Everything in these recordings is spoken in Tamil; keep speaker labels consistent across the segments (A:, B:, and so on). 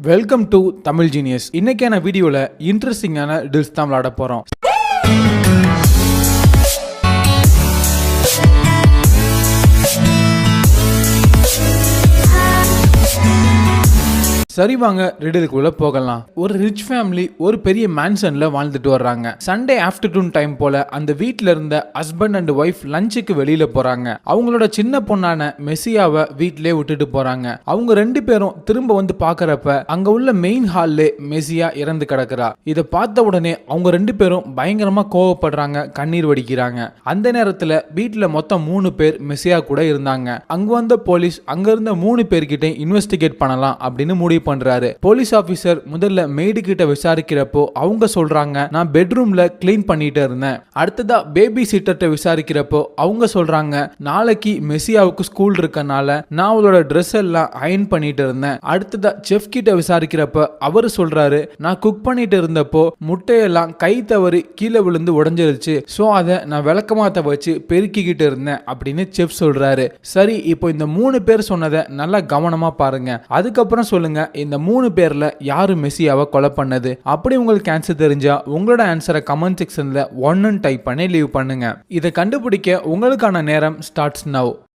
A: வெல்கம் டு தமிழ் ஜீனியஸ் இன்னைக்கான வீடியோவில் இன்ட்ரெஸ்டிங்கான டில்ஸ் தான் விளாட போகிறோம் சரி வாங்க ரிடலுக்குள்ள போகலாம். ஒரு ரிச் ஃபேமிலி ஒரு பெரிய மேன்சன்ல வாழ்ந்துட்டு வர்றாங்க. சண்டே ஆஃப்டர்நூன் டைம் போல அந்த வீட்ல இருந்த ஹஸ்பண்ட் அண்ட் ஒய்ஃப் லஞ்சுக்கு வெளியில போறாங்க. அவங்களோட சின்ன பொண்ணான மெஸ்ஸியாவை வீட்டிலே விட்டுட்டு போறாங்க. அவங்க ரெண்டு பேரும் திரும்ப வந்து பாக்குறப்ப அங்க உள்ள மெயின் ஹால்ல மெசியா இறந்து கிடக்குறா. இதை பார்த்த உடனே அவங்க ரெண்டு பேரும் பயங்கரமா கோவப்படுறாங்க கண்ணீர் வடிக்கிறாங்க. அந்த நேரத்துல வீட்ல மொத்தம் மூணு பேர் மெசியா கூட இருந்தாங்க. அங்க வந்த போலீஸ் அங்க இருந்த மூணு பேர்கிட்ட இன்வெஸ்டிகேட் பண்ணலாம் அப்படின்னு முடிவு பண்றாரு. போலீஸ் ஆபீசர் முதல்ல மெய்டு கிட்ட விசாரிக்கிறப்போ அவங்க சொல்றாங்க நான் பெட்ரூம்ல க்ளீன் பண்ணிட்டு இருந்தேன். அடுத்ததா பேபி சிட்டர்கிட்ட விசாரிக்கிறப்போ அவங்க சொல்றாங்க நாளைக்கு மெஸ்ஸியாவுக்கு ஸ்கூல் இருக்கனால நான் அவளோட ட்ரெஸ் எல்லாம் அயன் பண்ணிட்டு இருந்தேன். அடுத்ததா செஃப் கிட்ட விசாரிக்கிறப்ப அவர் சொல்றாரு நான் குக் பண்ணிட்டு இருந்தப்போ முட்டையெல்லாம் கை தவறி கீழே விழுந்து உடஞ்சிருச்சு. ஸோ அதை நான் விளக்கமாத்த வச்சு பெருக்கிக்கிட்டு இருந்தேன் அப்படின்னு செஃப் சொல்றாரு. சரி இப்போ இந்த மூணு பேர் சொன்னதை நல்லா கவனமா பாருங்க. அதுக்கப்புறம் சொல்லுங்க இந்த மூணு பேர்ல யாரு மெஸ்ஸியாவை கொலை பண்ணது? அப்படி உங்களுக்கு ஆன்சர் தெரிஞ்சா உங்களோட ஆன்சரை கமெண்ட் செக்ஷன்ல ஒன்னு டைப் பண்ணி லீவ் பண்ணுங்க. இதை கண்டுபிடிக்க உங்களுக்கான நேரம் ஸ்டார்ட்ஸ் நவ்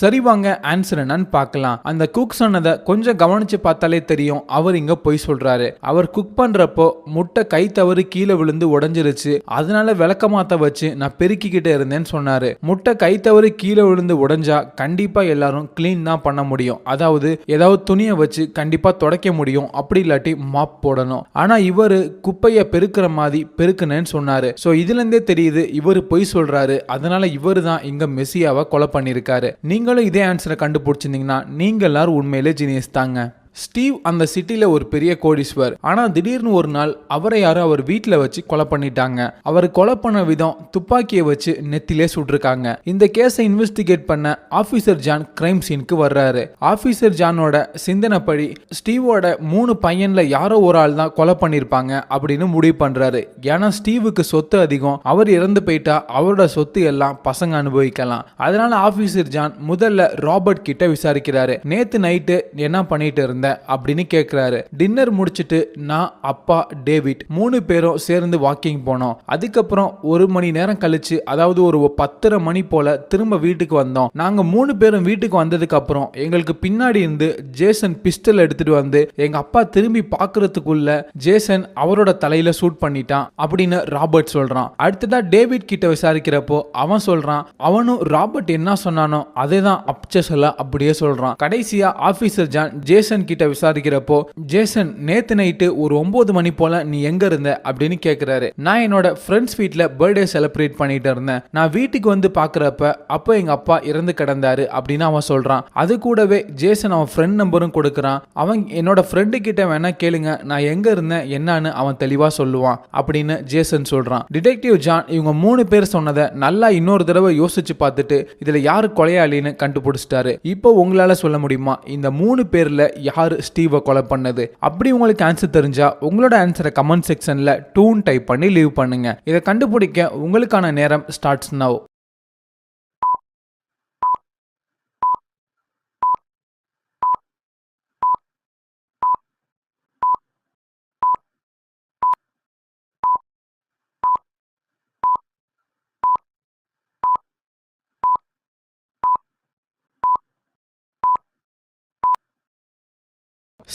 A: சரி வாங்க ஆன்சர் என்னன்னு பார்க்கலாம். அந்த குக் சொன்னதை கொஞ்சம் கவனிச்சு பார்த்தாலே தெரியும். அவர் இங்க பொய் சொல்றாரு. அவர் குக் பண்றப்போ முட்டை கை தவறு கீழே விழுந்து உடஞ்சிருச்சு. அதனால விளக்கமாத்த வச்சு நான் பெருக்கிக்கிட்டே இருந்தேன்னு சொன்னாரு. முட்டை கை தவறு கீழே விழுந்து உடஞ்சா கண்டிப்பா எல்லாரும் கிளீன் தான் பண்ண முடியும். அதாவது ஏதாவது துணியை வச்சு கண்டிப்பா துடைக்க முடியும். அப்படி இல்லாட்டி மாப் போடணும். ஆனா இவர் குப்பையை பெருக்கிற மாதிரி பெருக்குனேன்னு சொன்னாரு. ஸோ இதுல இருந்தே தெரியுது இவர் பொய் சொல்றாரு. அதனால இவர் தான் இங்க மெஸ்ஸியாவை கொலை பண்ணியிருக்காரு. நீங்களும் இதே ஆன்சரை கண்டுபிடிச்சிருந்தீங்கன்னா நீங்க எல்லாரும் உண்மையிலே ஜீனியஸ் தாங்க. ஸ்டீவ் அந்த சிட்டியில் ஒரு பெரிய கோடீஸ்வர். ஆனா திடீர்னு ஒரு நாள் அவரை யாரும் அவர் வீட்டில் வச்சு கொலை பண்ணிட்டாங்க. அவர் கொலை பண்ண விதம் துப்பாக்கியை வச்சு நெத்திலே சுட்டிருக்காங்க. இந்த கேஸை இன்வெஸ்டிகேட் பண்ண ஆஃபீஸர் ஜான் கிரைம் சீனுக்கு வர்றாரு. ஆஃபீஸர் ஜானோட சிந்தனைப்படி ஸ்டீவோட மூணு பையன்ல யாரோ ஒரு ஆள் தான் கொலை பண்ணிருப்பாங்க அப்படின்னு முடிவு பண்றாரு. ஏன்னா ஸ்டீவுக்கு சொத்து அதிகம். அவர் இறந்து போயிட்டா அவரோட சொத்து எல்லாம் பசங்க அனுபவிக்கலாம். அதனால ஆஃபீஸர் ஜான் முதல்ல ராபர்ட் கிட்ட விசாரிக்கிறாரு. நேத்து நைட்டு என்ன பண்ணிட்டு இருந்த? அப்படின்னு கேட்கிறாரு டின்னர் முடிச்சிட்டு நான் அப்பா டேவிட் மூணு பேரும் சேர்ந்து வாக்கிங் போனோம். அதுக்கப்புறம் ஒரு மணி நேரம் கழிச்சு அதாவது ஒரு பத்தரை மணி போல திரும்ப வீட்டுக்கு வந்தோம். நாங்க மூணு பேரும் வீட்டுக்கு வந்ததுக்கு அப்புறம் எங்களுக்கு பின்னாடி இருந்து ஜேசன் பிஸ்டல் எடுத்துட்டு வந்து எங்க அப்பா திரும்பி பாக்குறதுக்குள்ள ஜேசன் அவரோட தலையில சூட் பண்ணிட்டான் அப்படின்னு ராபர்ட் சொல்றான். அடுத்ததா டேவிட் கிட்ட விசாரிக்கிறப்போ அவன் சொல்றான் அவனும் ராபர்ட் என்ன சொன்னானோ அதே தான் அப்ச அப்படியே சொல்றான். கடைசியா ஆபீசர் ஜான் ஜேசன் கிட்ட விசாரிக்கிறப்போ ஜேசன் நேத்து நைட்டு ஒரு ஒன்பது மணி போல நீ எங்க இருந்த? அப்படின்னு கேக்குறாரு. நான் என்னோட ஃப்ரெண்ட்ஸ் வீட்டில் பர்த்டே செலிப்ரேட் பண்ணிட்டு இருந்தேன். நான் வீட்டுக்கு வந்து பாக்குறப்ப அப்போ எங்க அப்பா இறந்து கிடந்தாரு அப்படின்னு அவன் சொல்றான். அது கூடவே ஜேசன் அவன் ஃப்ரெண்ட் நம்பரும் கொடுக்குறான். அவன் என்னோட ஃப்ரெண்டு கிட்ட வேணா கேளுங்க. நான் எங்க இருந்தேன்? என்னன்னு அவன் தெளிவா சொல்லுவான் அப்படின்னு ஜேசன் சொல்றான். டிடெக்டிவ் ஜான் இவங்க மூணு பேர் சொன்னதை நல்லா இன்னொரு தடவை யோசிச்சு பார்த்துட்டு இதுல யாரு கொலையாளின்னு கண்டுபிடிச்சிட்டாரு. இப்போ உங்களால சொல்ல முடியுமா? இந்த மூணு பேர்ல யார் ஸ்டீவை கொலை பண்ணது? அப்படி உங்களுக்கு ஆன்சர் தெரிஞ்சா உங்களோட ஆன்சரை கமெண்ட் செக்ஷனில் டூன் டைப் பண்ணி லீவ் பண்ணுங்க. இதை கண்டுபிடிக்க உங்களுக்கான நேரம் ஸ்டார்ட்ஸ் நவ்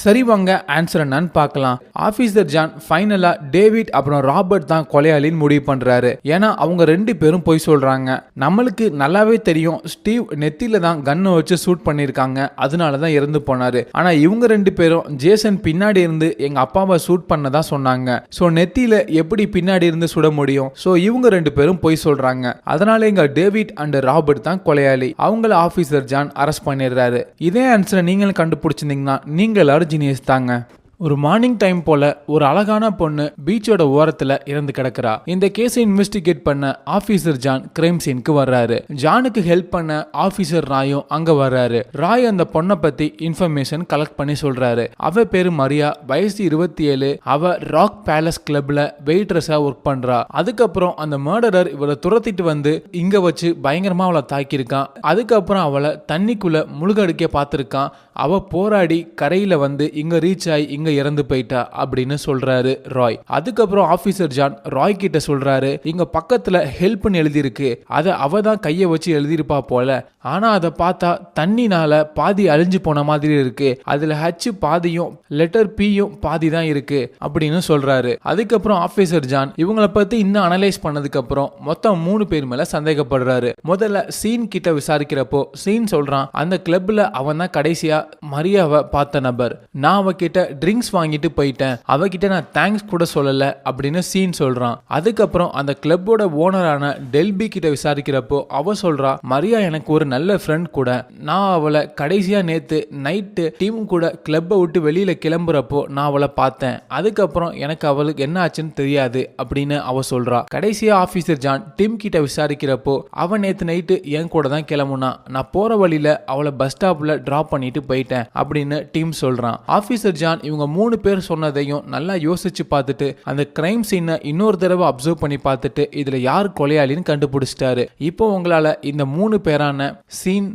A: சரி வாங்க ஆன்சர் என்னன்னு பார்க்கலாம். ஆபீசர் ஜான் ஃபைனலா டேவிட் அப்புறம் ராபர்ட் தான் கொலையாளின்னு முடிவு பண்றாரு. ஏன்னா அவங்க ரெண்டு பேரும் போய் சொல்றாங்க. நம்மளுக்கு நல்லாவே தெரியும் ஸ்டீவ் நெத்தியில தான் கன்னை வச்சு ஷூட் பண்ணியிருக்காங்க. அதனால தான் இறந்து போனாரு. ஆனா இவங்க ரெண்டு பேரும் ஜேசன் பின்னாடி இருந்து எங்க அப்பாவை ஷூட் பண்ணதா சொன்னாங்க. ஸோ நெத்தியில எப்படி பின்னாடி இருந்து சுட முடியும்? ஸோ இவங்க ரெண்டு பேரும் போய் சொல்றாங்க. அதனால எங்க டேவிட் அண்ட் ராபர்ட் தான் கொலையாளி. அவங்கள ஆபீசர் ஜான் அரெஸ்ட் பண்ணிடுறாரு. இதே ஆன்சரை நீங்களும் கண்டுபிடிச்சிருந்தீங்கன்னா நீங்க எல்லாரும் ஜீனியஸ் தாங்க. ஒரு மார்னிங் டைம் போல ஒரு அழகான பொண்ணு பீச்சோட ஓரத்துல இறந்து கிடக்குறா. இந்த கேஸை இன்வெஸ்டிகேட் பண்ண ஆபீசர் ஜான் கிரைம் சீனுக்கு வர்றாரு. ஜானுக்கு ஹெல்ப் பண்ண ஆபீசர் ராயும் அங்க வர்றாரு. ராய் அந்த பொண்ணை பத்தி இன்ஃபர்மேஷன் கலெக்ட் பண்ணி சொல்றாரு. அவ பேரு மரியா வயசு இருபத்தி ஏழு அவ ராக் பேலஸ் கிளப்ல வெயிட்ரஸா ஒர்க் பண்றா. அதுக்கப்புறம் அந்த மர்டரர் இவளை துரத்திட்டு வந்து இங்க வச்சு பயங்கரமா அவளை தாக்கியிருக்கான். அதுக்கப்புறம் அவளை தண்ணிக்குள்ள முழுகடிக்க பார்த்துருக்கான். அவ போராடி கரையில வந்து இங்க ரீச் ஆகி இங்க இறந்து போயிட்டா அப்படின்னு சொல்றாரு ராய். அதுக்கப்புறம் ஆபீசர் ஜான் ராய் கிட்ட சொல்றாரு இங்க பக்கத்துல ஹெல்ப்னு எழுதியிருக்கு. அதை அவ தான் கையை வச்சு எழுதியிருப்பா போல. ஆனா அதை பார்த்தா தண்ணினால பாதி அழிஞ்சு போன மாதிரி இருக்கு. அதுல ஹச் பாதியும் லெட்டர் பியும் பாதி தான் இருக்கு அப்படின்னு சொல்றாரு. அதுக்கப்புறம் ஆபீசர் ஜான் இவங்கள பத்தி இன்னும் அனலைஸ் பண்ணதுக்கு அப்புறம் மொத்தம் மூணு பேர் மேல சந்தேகப்படுறாரு. முதல்ல சீன் கிட்ட விசாரிக்கிறப்போ சீன் சொல்றான் அந்த கிளப்ல அவன் தான் கடைசியா மரியாவை பார்த்த நபர். நான் அவகிட்ட ட்ரிங்க்ஸ் வாங்கிட்டு போயிட்டேன். அவகிட்ட நான் தேங்க்ஸ் கூட சொல்லல அப்படின்னு சீன் சொல்றான். அதுக்கப்புறம் அந்த கிளப்போட ஓனரான டெல்பி கிட்ட விசாரிக்கிறப்போ அவ சொல்றா மரியா எனக்கு ஒரு நல்ல ஃப்ரெண்ட் கூட. நான் அவளை கடைசியா நேத்து நைட்டு டீம் கூட கிளப்பை விட்டு வெளியில கிளம்புறப்போ நான் அவளை பார்த்தேன். அதுக்கப்புறம் எனக்கு அவளுக்கு என்ன ஆச்சுன்னு தெரியாது அப்படின்னு அவ சொல்றா. கடைசியா ஆபீசர் ஜான் டிம் கிட்ட விசாரிக்கிறப்போ அவன் நேத்து நைட்டு என் கூட தான் கிளம்புனா நான் போற வழியில அவளை பஸ் ஸ்டாப்ல டிராப் பண்ணிட்டு போயிட்டேன் அப்படின்னு டீம் சொல்றான். ஆபீசர் ஜான் இவங்க மூணு பேர் சொன்னதையும் நல்லா யோசிச்சு பார்த்துட்டு அந்த கிரைம் சீனை இன்னொரு தடவை அப்சர்வ் பண்ணி பார்த்துட்டு இதுல யார் கொலையாளின்னு கண்டுபிடிச்சிட்டாரு. இப்போ உங்களால இந்த மூணு பேரான சீன்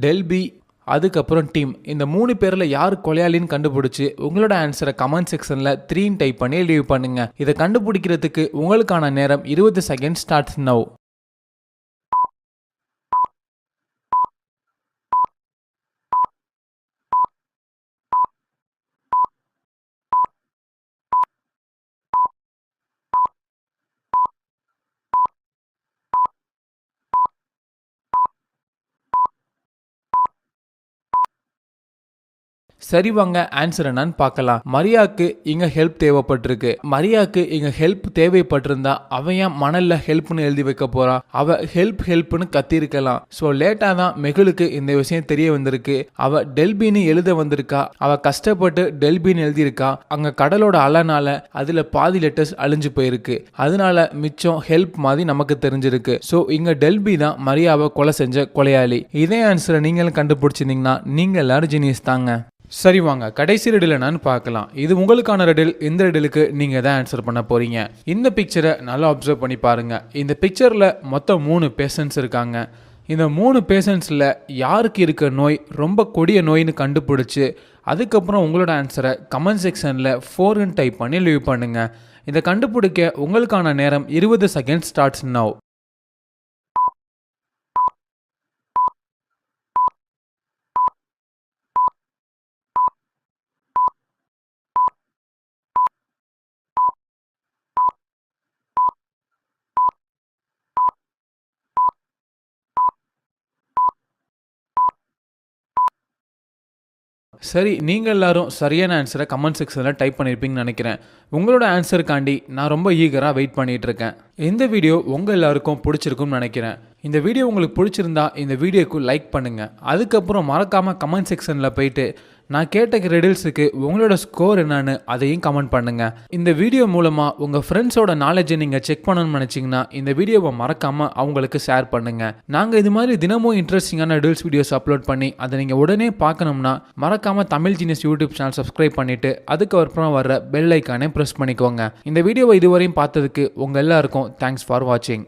A: டெல்பி அதுக்கப்புறம் டீம் இந்த மூணு பேரில் யார் கொலையாளின்னு கண்டுபிடிச்சி உங்களோட ஆன்சரை கமெண்ட் செக்ஷனில் த்ரீன்னு டைப் பண்ணி லீவ் பண்ணுங்கள் இதை கண்டுபிடிக்கிறதுக்கு உங்களுக்கான நேரம் இருபது செகண்ட் ஸ்டார்ட் நவ் சரி வாங்க ஆன்சர் என்னன்னு பார்க்கலாம். மரியாக்கு இங்க ஹெல்ப் தேவைப்பட்டிருக்கு. மரியாக்கு இங்க ஹெல்ப் தேவைப்பட்டிருந்தா அவன் ஏன் மணல்ல ஹெல்ப்னு எழுதி வைக்க போறான் அவ ஹெல்ப் ஹெல்ப்னு கத்திருக்கலாம். ஸோ லேட்டா தான் மெகுலுக்கு இந்த விஷயம் தெரிய வந்திருக்கு. அவ டெல்பின்னு எழுத வந்திருக்கா. அவ கஷ்டப்பட்டு டெல்பின்னு எழுதியிருக்கா. அங்க கடலோட அலனால அதுல பாதி லெட்டர்ஸ் அழிஞ்சு போயிருக்கு. அதனால மிச்சம் ஹெல்ப் மாதிரி நமக்கு தெரிஞ்சிருக்கு. ஸோ இங்க டெல்பி தான் மரியாவை கொலை செஞ்ச கொலையாளி. இதே ஆன்சரை நீங்களும் கண்டுபிடிச்சிருந்தீங்கன்னா நீங்க எல்லாரும் ஜீனியஸ் தாங்க. சரி வாங்க கடைசி ரெடில் என்னன்னு பார்க்கலாம். இது உங்களுக்கான ரெடில் இந்த ரெடிலுக்கு நீங்கள் தான் ஆன்சர் பண்ண போறீங்க. இந்த பிக்சரை நல்லா அப்சர்வ் பண்ணி பாருங்க. இந்த பிக்சரில் மொத்தம் மூணு பேஷண்ட்ஸ் இருக்காங்க. இந்த மூணு பேஷண்ட்ஸில் யாருக்கு இருக்க நோய் ரொம்ப கொடிய நோயின்னு கண்டுபிடிச்சி அதுக்கப்புறம் உங்களோட ஆன்சரை கமெண்ட் செக்ஷனில் ஃபோர்னு டைப் பண்ணி லீவ் பண்ணுங்கள் இதை கண்டுபிடிக்க உங்களுக்கான நேரம் இருபது செகண்ட் ஸ்டார்ட்ஸ் நவ் சரி நீங்கள் எல்லாரும் சரியான ஆன்சரை கமெண்ட் செக்ஷனில் டைப் பண்ணியிருப்பீங்கன்னு நினைக்கிறேன். உங்களோட ஆன்சருக்காண்டி நான் ரொம்ப ஈகராக வெயிட் பண்ணிகிட்டு இருக்கேன். இந்த வீடியோ உங்கள் எல்லாருக்கும் பிடிச்சிருக்கும்னு நினைக்கிறேன். இந்த வீடியோ உங்களுக்கு பிடிச்சிருந்தா இந்த வீடியோக்கு லைக் பண்ணுங்கள் அதுக்கப்புறம் மறக்காமல் கமெண்ட் செக்ஷனில் போயிட்டு நான் கேட்ட ரெடில்ஸுக்கு உங்களோட ஸ்கோர் என்னன்னு அதையும் கமெண்ட் பண்ணுங்கள் இந்த வீடியோ மூலமாக உங்கள் ஃப்ரெண்ட்ஸோட நாலேஜை நீங்கள் செக் பண்ணணும்னு நினச்சிங்கன்னா இந்த வீடியோவை மறக்காமல் அவங்களுக்கு ஷேர் பண்ணுங்கள் நாங்கள் இது மாதிரி தினமும் இன்ட்ரெஸ்டிங்கான ரெடில்ஸ் வீடியோஸ் அப்லோட் பண்ணி அதை நீங்கள் உடனே பார்க்கணும்னா மறக்காமல் Tamil genius YouTube channel subscribe பண்ணிவிட்டு அதுக்கப்புறம் வர பெல் ஐக்கானே ப்ரெஸ் பண்ணிக்கோங்க. இந்த வீடியோவை இதுவரையும் பார்த்ததுக்கு உங்கள் எல்லாருக்கும் தேங்க்ஸ் ஃபார் வாட்சிங்